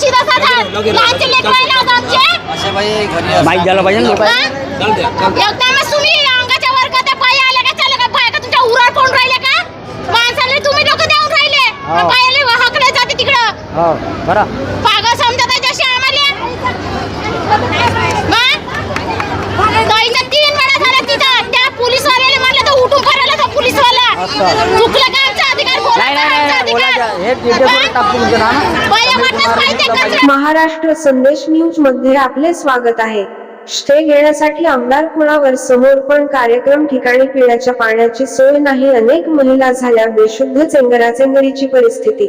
शिरा साधा लहानचे लेकरं आहे ना माहीत झालं पाहिजे लोक तुम्ही अंगाच्या वर का त्या पायी आले का? चालले का पाय का तुमच्या उरावर पडून राहिले का? माणसाला तुम्ही डोकं देऊन राहिले. हा. पायाले हकडे जाते तिकडं. हो बरं. पागल समजत आहे जसे आम्हाला. तीन वेळा झालं तिथं. त्या पोलीसवाल्याने म्हणलं तर उठून करायला तो पोलीसवाला. चुकलं का? महाराष्ट्र संदेश न्यूजमध्ये आपले स्वागत आहे. स्टे घेण्यासाठी आमदार कुणावर समोर पण कार्यक्रम ठिकाणी पिण्याच्या पाण्याची सोय नाही अनेक महिला झाल्या बेशुद्ध चेंगराचेंगरीची परिस्थिती.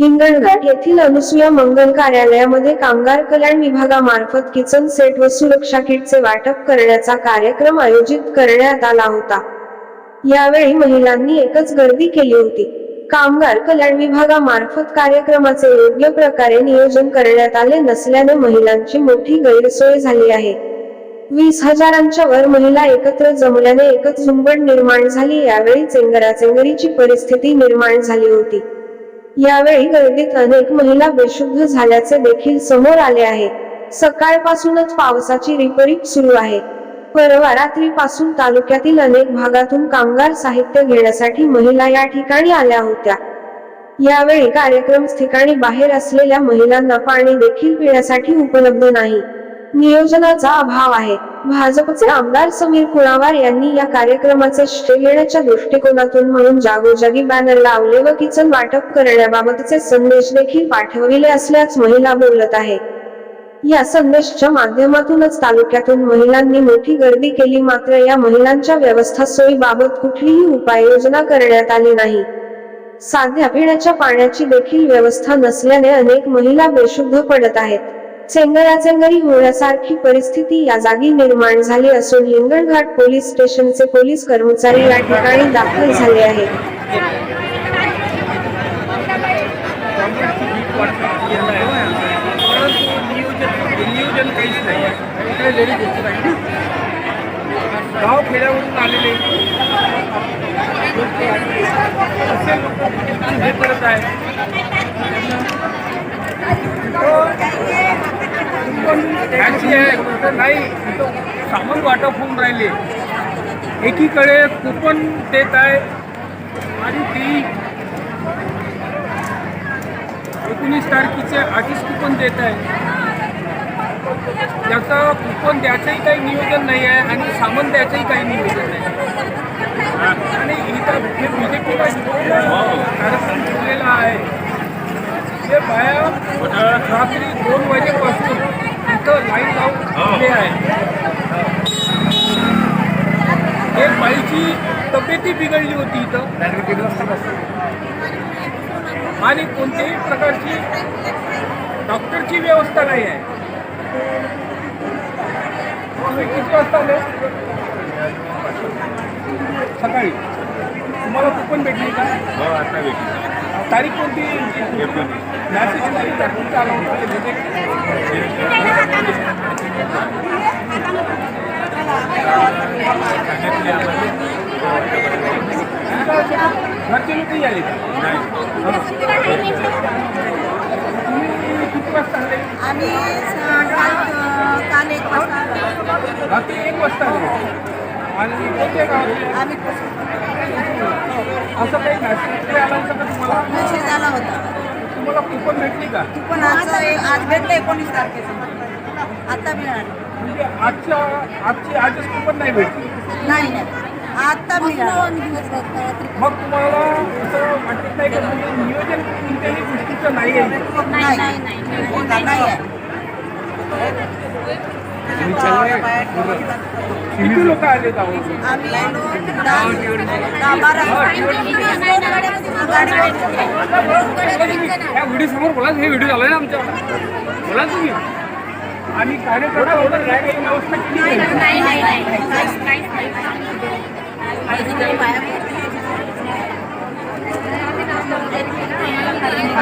हिंगणघाट येथील अनुसूया मंगल कार्यालयामध्ये कामगार कल्याण विभागामार्फत किचन सेट व सुरक्षा किटचे वाटप करण्याचा कार्यक्रम आयोजित करण्यात आला होता. यावेळी महिलांनी एकच गर्दी केली होती. कामगार कल्याण विभागामार्फत कार्यक्रमाचे योग्य प्रकारे नियोजन करण्यात आले नसल्याने महिलांची मोठी गैरसोय झाली आहे. वीस हजारांच्या वर महिला एकत्र जमल्याने एकच झुंबड निर्माण झाली यावेळी चेंगराचेंगरीची परिस्थिती निर्माण झाली होती. यावेळी गर्दीत अनेक महिला बेशुद्ध झाल्याचे देखील समोर आले आहे. सकाळपासूनच पावसाची रिपरीप सुरू आहे. परवा रात्रीपासून तालुक्यातील अनेक भागातून कामगार साहित्य घेण्यासाठी महिला या ठिकाणी आल्या होत्या. यावेळी कार्यक्रम ठिकाणी बाहेर असलेल्या महिलांना पाणी देखील पिण्यासाठी उपलब्ध नाही. नियोजनाचा अभाव आहे. भाजपचे आमदार समीर कुणावार यांनी या कार्यक्रमाचे श्रेय घेण्याच्या दृष्टिकोनातून म्हणून जागोजागी बॅनर लावले व किचन वाटप करण्याबाबतचे संदेश देखील पाठविले असल्याच महिला बोलत आहे. या संदेशच्या माध्यमातूनच तालुक्यातून महिलांनी मोठी गर्दी केली मात्र या महिलांच्या व्यवस्था सोयीबाबत कुठलीही उपाययोजना करण्यात आली नाही. साध्या पिण्याच्या पाण्याची देखील व्यवस्था नसल्याने अनेक महिला बेशुद्ध पडत आहेत. चेंगराचेंगरी होण्यासारखी परिस्थिती या जागी निर्माण झाली असून हिंगणघाट पोलीस स्टेशनचे पोलीस कर्मचारी या ठिकाणी दाखल झाले आहेत नियोजन काहीच नाही आहे दिसत आहे गाव खेड्यावरून आलेले. असे लोक हे करत आहे. तर नाही सामान वाटप होऊन राहिले. एकीकडे कुपन देत आहे आणि ती एकोणीस तारखेचे आधीच कुपन देत आहे. त्याचं कुपन द्यायचंही काही नियोजन नाही आहे आणि सामान द्यायचंही काही नियोजन नाही आणि इथं जे बी जे पीला कार्यक्रम ठेवलेला आहे. ते बाया रात्री दोन वाजेपासून इथं लाईन लावून उभे आहे. एक बाईची तब्येती बिघडली होती इथं. आणि कोणत्याही प्रकारची डॉक्टरची व्यवस्था नाही आहे. किती वाजता आले सकाळी. तुम्हाला कुपन भेटली का? हो आता भेटली. तारीख कोणती? मॅसेज तारीख टाकून आला होता. घरचे लोकही आले का तुम्ही किती वाजता आले आम्ही काल एक वाजता आम्ही असं काही मॅसेज आला होता. तुम्हाला कुपन भेटली का? पण आज आज भेटलं एकोणीस तारखेचं. आता मिळालं. म्हणजे आजच्या आजची आजच कुपन नाही भेटली. नाही नाही. आता मग तुम्हाला वाटत नाही का म्हणजे नियोजन कोणत्याही गोष्टीचं नाही आहे? नाही नाही नाही. आहे? किती लोक आले गावातून आम्ही दहा दहा बारा गाडी या व्हिडिओ समोर बोला हे व्हिडिओ झालाय ना आमच्या. बोला तुम्ही. आणि कार्यकर्ता व्यवस्था केली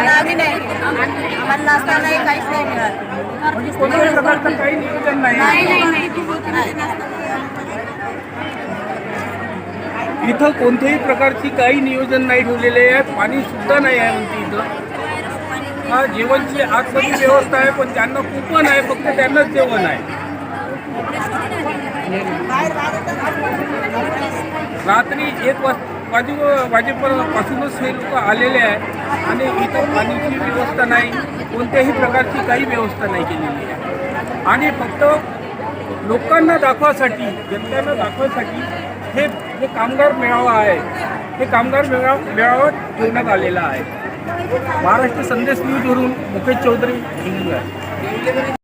आम्ही नाही आम्हाला नाश्ता नाही काहीच नाही मिळालं इथं कोणत्याही प्रकारची काही नियोजन नाही ठेवलेले आहे पाणी सुद्धा नाही आहे म्हणते इथं. हा जेवणची आतमध्ये व्यवस्था आहे पण ज्यांना कुपन आहे फक्त त्यांनाच जेवण आहे. रात्री एक वाज वाजे वाजेपासूनच हे लोक आलेले आहे आणि इथं पाण्याची व्यवस्था नाही कोणत्याही प्रकारची काही व्यवस्था नाही केलेली आहे. आणि फक्त लोकांना दाखवासाठी जनतेला दाखवासाठी हे जे कामगार मेळावा आहे. हे कामगार मेळाव मेळावा ठेवण्यात आलेला आहे. महाराष्ट्र संदेश न्यूजवरून मुकेश चौधरी हिंगणघर